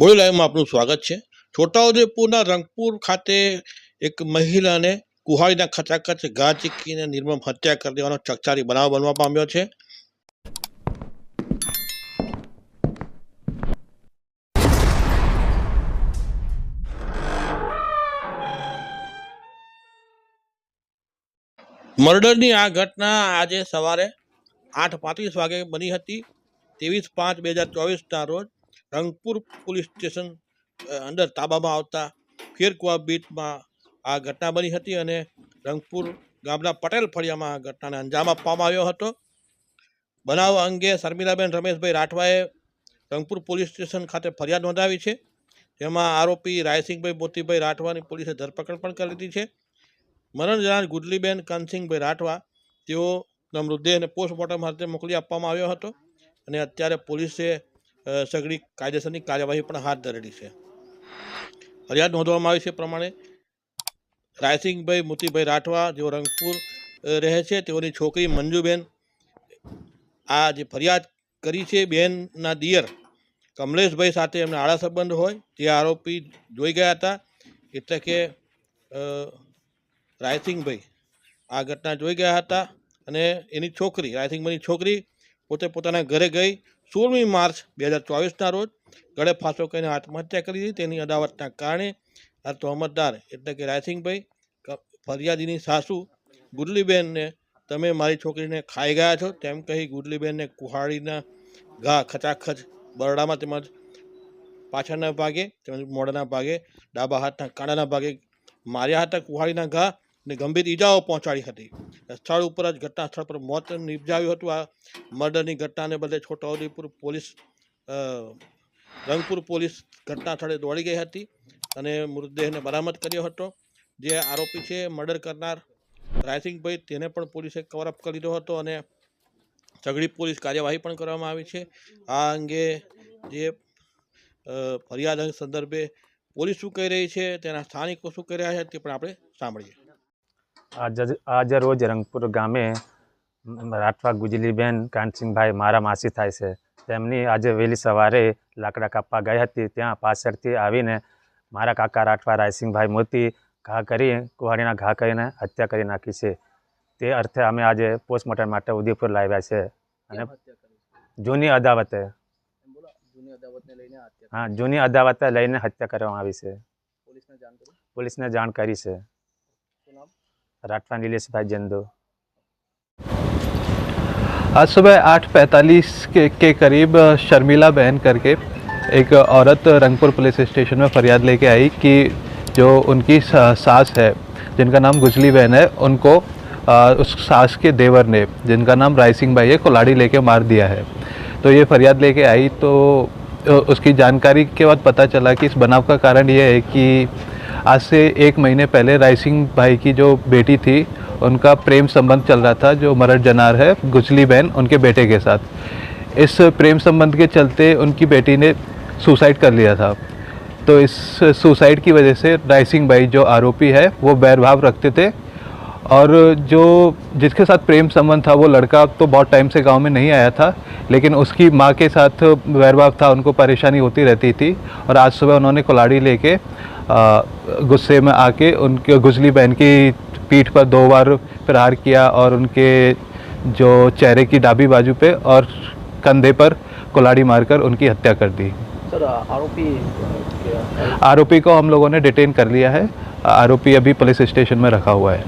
Body લાઈવમાં આપનું સ્વાગત છે. છોટાઉદેપુરના રંગપુર ખાતે એક મહિલાને કુહાડીના ખચાખચ ઘા ચીકીને નિર્મમ હત્યા કરી દેવાનો ચકચારી બનાવ બનવા પામ્યો છે. મર્ડરની આ ઘટના આજે સવારે આઠ પાંત્રીસ વાગે બની હતી. ત્રેવીસ પાંચ બે હજાર ચોવીસના રોજ રંગપુર પોલીસ સ્ટેશન અંદર તાબામાં આવતા ફેરકુવા બીટમાં આ ઘટના બની હતી અને રંગપુર ગામના પટેલ ફળિયામાં આ ઘટનાને અંજામ આપવામાં આવ્યો હતો. બનાવ અંગે શર્મિલાબેન રમેશભાઈ રાઠવાએ રંગપુર પોલીસ સ્ટેશન ખાતે ફરિયાદ નોંધાવી છે. જેમાં આરોપી રાયસિંહભાઈ મોતીભાઈ રાઠવાની પોલીસે ધરપકડ પણ કરી લીધી છે. મરણ જનાર ગુડલીબેન કાનસિંહભાઈ રાઠવા તેઓના મૃતદેહને પોસ્ટમોર્ટમ અર્થે મોકલી આપવામાં આવ્યો હતો અને અત્યારે પોલીસે સઘળી કાયદેસરની કાર્યવાહી પણ હાથ ધરેલી છે. ફરિયાદ નોંધવામાં આવી છે પ્રમાણે રાયસિંહભાઈ મોતીભાઈ રાઠવા, જેઓ રંગપુર રહે છે, તેઓની છોકરી મંજુબેન, આ જે ફરિયાદ કરી છે બેનના દિયર, કમલેશભાઈ સાથે એમના આડા સંબંધ હોય, તે આરોપી જોઈ ગયા હતા, એટલે કે રાયસિંહભાઈ આ ઘટના જોઈ ગયા હતા, અને એની છોકરી, રાયસિંહભાઈની છોકરી પોતે પોતાના ઘરે ગઈ સોળમી માર્ચ બે હજાર ચોવીસના રોજ ગળે ફાંસો કરીને આત્મહત્યા કરી હતી. તેની અદાવતના કારણે આ તહોમતદાર એટલે કે રાયસિંહભાઈ ફરિયાદીની સાસુ ગુડલીબેનને તમે મારી છોકરીને ખાઈ ગયા છો તેમ કહી ગુડલીબેનને કુહાડીના ઘા ખચાખચ બરડામાં તેમજ પાછળના ભાગે તેમજ મોઢાના ભાગે ડાબા હાથના કાંડાના ભાગે માર્યા હતા. કુહાડીના ઘા અને ગંભીર ઈજાઓ પહોંચાડી હતી. સ્થળ ઉપર જ ઘટના સ્થળ પર મોત નિપજાવ્યું હતું. આ મર્ડરની ઘટનાને બદલે છોટાઉદેપુર પોલીસ રંગપુર પોલીસ ઘટના સ્થળે દોડી ગઈ હતી અને મૃતદેહને બરામદ કર્યો હતો. જે આરોપી છે, મર્ડર કરનાર રાયસિંહભાઈ, તેને પણ પોલીસે કવરઅપ કરી હતો અને સઘળી પોલીસ કાર્યવાહી પણ કરવામાં આવી છે. આ અંગે જે ફરિયાદ સંદર્ભે પોલીસ શું કહી રહી છે, તેના સ્થાનિકો શું કહી રહ્યા છે તે પણ આપણે સાંભળીએ. આજ આજે રોજ રંગપુર ગામે રાઠવા ગુજલીબેન કાનસિંહભાઈ મારા માસી થાય છે. તેમની આજે વહેલી સવારે લાકડા કાપવા ગઈ હતી. ત્યાં પાછળથી આવીને મારા કાકા રાઠવા રાયસિંહભાઈ મોતી ઘા કરી કુહાડીના ઘા કરીને હત્યા કરી નાખી છે. તે અર્થે અમે આજે પોસ્ટમોર્ટમ માટે ઉદયપુર લાવ્યા છે. અને જૂની અદાવતે. હા જૂની અદાવતે લઈને હત્યા કરવામાં આવી છે. પોલીસને જાણ કરી છે. राठवा नीलेशभाई जंदो। आज सुबह आठ पैंतालीस के, के करीब शर्मिला बहन करके एक औरत रंगपुर पुलिस स्टेशन में फरियाद लेके आई कि जो उनकी सास है जिनका नाम गुजली बहन है उनको आ, उस सास के देवर ने जिनका नाम राय सिंह भाई है कुलाड़ी लेके मार दिया है। तो ये फरियाद लेके आई तो उसकी जानकारी के बाद पता चला कि इस बनाव का कारण ये है कि आज से एक महीने पहले राय सिंह भाई की जो बेटी थी, उनका प्रेम संबंध चल रहा था, जो मरड जनार है, गुजली बहन, उनके बेटे के साथ। इस प्रेम संबंध के चलते उनकी बेटी ने सुसाइड कर लिया था। तो इस सुसाइड की वजह से राय सिंह भाई जो आरोपी है, वो बैरभाव रखते थे। और जो, जिसके साथ प्रेम संबंध था, वो लड़का तो बहुत टाइम से गाँव में नहीं आया था, लेकिन उसकी माँ के साथ वैरभाव था, उनको परेशानी होती रहती थी। और आज सुबह उन्होंने कुलाड़ी लेके गुस्से में आके उनके गुजली बहन की पीठ पर दो बार प्रहार किया और उनके जो चेहरे की डाबी बाजू पे और कंधे पर कुलाड़ी मारकर उनकी हत्या कर दी। सर आरोपी आरोपी को हम लोगों ने डिटेन कर लिया है। आरोपी अभी पुलिस स्टेशन में रखा हुआ है।